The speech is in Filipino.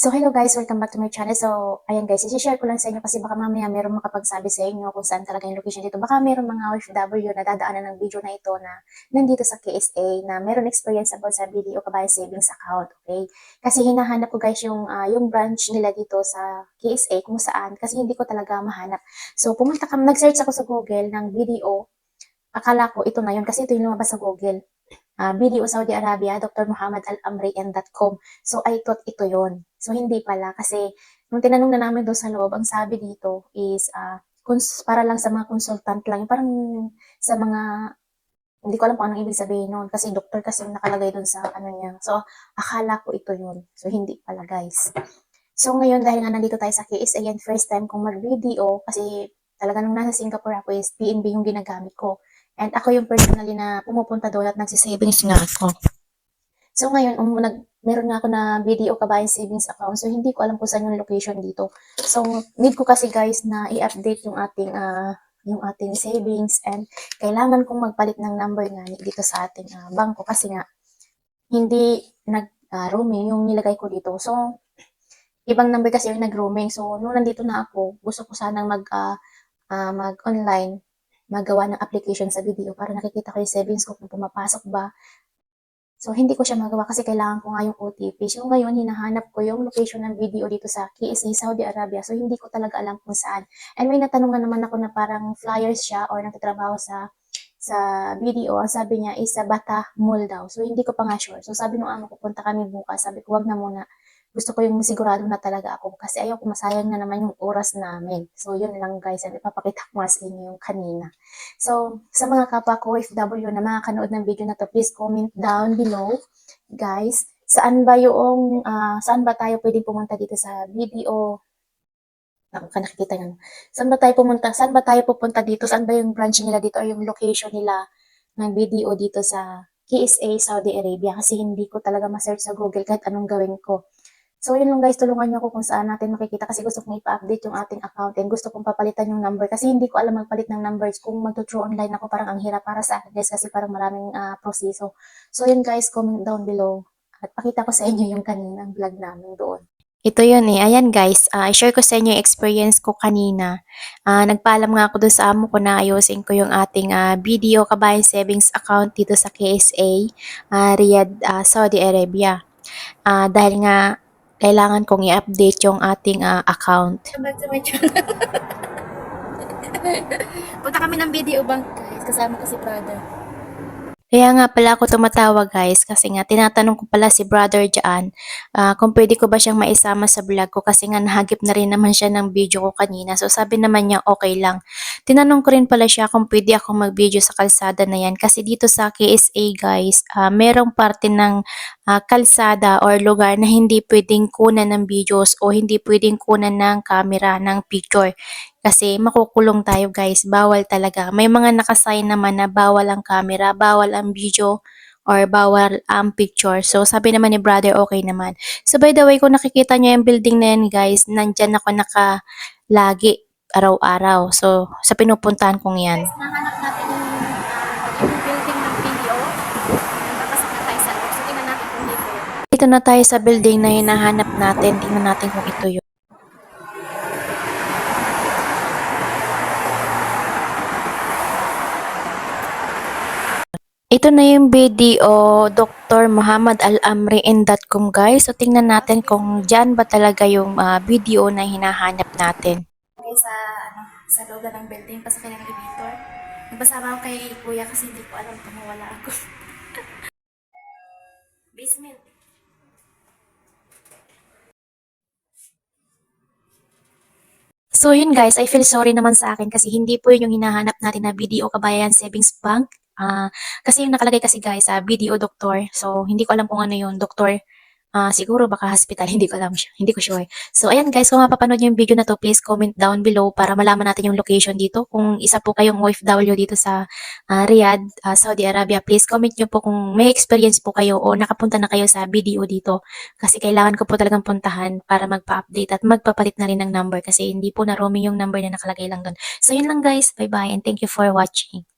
So, hello guys, welcome back to my channel. So, ayan guys, isi-share ko lang sa inyo kasi baka mamaya meron makapagsabi sa inyo kung saan talaga yung location dito. Baka meron mga OFW na dadaanan ng video na ito na nandito sa KSA na meron experience about sa video kabayan savings account, okay? Kasi hinahanap ko guys yung, ah, yung branch nila dito sa KSA kung saan kasi hindi ko talaga mahanap. So, pumunta ka, nag-search ako sa Google ng video. Akala ko ito na yun kasi ito yung lumabas sa Google. Ah, video Saudi Arabia, Dr. Muhammad Al-Amrian.com. So, I thought ito yon So, hindi pala. Kasi, nung tinanong na namin doon sa loob, ang sabi dito is, cons- para lang sa mga consultant lang. Parang sa mga, hindi ko alam kung anong ibig sabihin nun. Kasi doktor kasi yung nakalagay doon sa ano niya. So, akala ko ito yun. So, hindi pala guys. So, ngayon, dahil nga nandito tayo sa KSA yan, first time kong mag-video, kasi talaga nung nasa Singapore ako is PNB yung ginagamit ko. And ako yung personally na pumupunta doon at nagsisavings nga ako. So ngayon, um, nag, meron nga ako na video kabayan savings account. So hindi ko alam kung saan yung location dito. So need ko kasi guys na i-update yung ating ah, yung ating savings and kailangan kong magpalit ng number nga dito sa ating ah, bangko kasi nga hindi nag-roaming yung nilagay ko dito. So ibang number kasi yung nag-roaming. So nung nandito na ako, gusto ko sanang mag ah, ah, mag-online magawa ng application sa video para nakikita ko yung savings ko kung pumapasok ba. So, hindi ko siya magawa kasi kailangan ko nga yung OTP. So, ngayon, hinahanap ko yung location ng video dito sa KSA, Saudi Arabia. So, hindi ko talaga alam kung saan. And may natanungan naman ako na parang flyers siya or nagtatrabaho sa sa video. Ang sabi niya is sa Bata Mall daw. So, hindi ko pa nga sure. So, sabi nung amo ko, punta kami bukas. Sabi ko, wag na muna. Gusto ko yung sigurado na talaga ako kasi ayaw ko masayang na naman yung oras namin. So, yun lang guys. And ipapakita ko nga sa inyo yung kanina. So, sa mga kapwa ko OFW na makakanood ng video na to, please comment down below, guys. Saan ba yung, ah, saan ba tayo pwedeng pumunta dito sa video? Ako ka nakikita nyo. Saan ba tayo pumunta? Saan ba tayo pupunta dito? Saan ba yung branch nila dito or yung location nila ng video dito sa KSA Saudi Arabia? Kasi hindi ko talaga ma-search sa Google kahit anong gawin ko. So, yun lang guys, tulungan niyo ako kung saan natin makikita kasi gusto kong ipa-update yung ating account and gusto kong papalitan yung number kasi hindi ko alam magpalit ng numbers. Kung mag-draw online ako, parang ang hirap para sa akin guys kasi parang maraming ah, proseso. So, yun guys, comment down below at pakita ko sa inyo yung kaninang vlog namin doon. Ito yun eh. Ayan guys, ah, i-share ko sa inyo yung experience ko kanina. Ah, nagpaalam nga ako doon sa amo ko na ayusin ko yung ating ah, video kabayan savings account dito sa KSA, ah, Riyadh, ah, Saudi Arabia. Ah, dahil nga kailangan kong i-update yung ating ah, account. Back to. Punta kami ng video bank guys. Kasama ko si brother. Kaya nga pala ako tumatawag guys kasi nga tinatanong ko pala si brother dyan ah, kung pwede ko ba siyang maisama sa vlog ko kasi nga nahagip na rin naman siya ng video ko kanina. So sabi naman niya okay lang. Tinanong ko rin pala siya kung pwede akong mag-video sa kalsada na yan kasi dito sa KSA guys, ah, merong parte ng ah, kalsada or lugar na hindi pwedeng kunan ng videos o hindi pwedeng kunan ng camera ng picture. Kasi makukulong tayo guys, bawal talaga. May mga nakasign naman na bawal ang camera, bawal ang video, or bawal ang picture. So sabi naman ni brother, okay naman. So by the way, kung nakikita nyo yung building na yan guys, nandyan ako naka lagi araw-araw. So sa pinupuntahan kong yan. Guys, nahanap natin yung, yung building ng video. Napasok na tayo sa loob. So, tingnan natin kung dito. Dito na tayo sa building na hinahanap natin. Tingnan natin kung ito yun. Ito na yung video Dr. Muhammad Al-Amriin.com guys. So tingnan natin kung dyan ba talaga yung ah, video na hinahanap natin. Okay, sa, ano, sa loob ng building, pasakay ng elevator. Nagbasama ako kay kuya kasi hindi ko alam kung mawala ako. Basement. So yun guys, I feel sorry naman sa akin kasi hindi po yun yung hinahanap natin na video kabayan savings bank. Ah, kasi yung nakalagay kasi guys sa video doktor. So hindi ko alam kung ano yung doktor. Ah, siguro baka hospital, hindi ko alam siya. Hindi ko sure. So ayan guys, kung mapapanood niyo yung video na to, please comment down below para malaman natin yung location dito. Kung isa po kayong OFW dito sa ah, Riyadh, ah, Saudi Arabia, please comment niyo po kung may experience po kayo o nakapunta na kayo sa video dito. Kasi kailangan ko po talagang puntahan para magpa-update at magpapalit na rin ng number kasi hindi po na roaming yung number na nakalagay lang doon. So yun lang guys, bye bye and thank you for watching.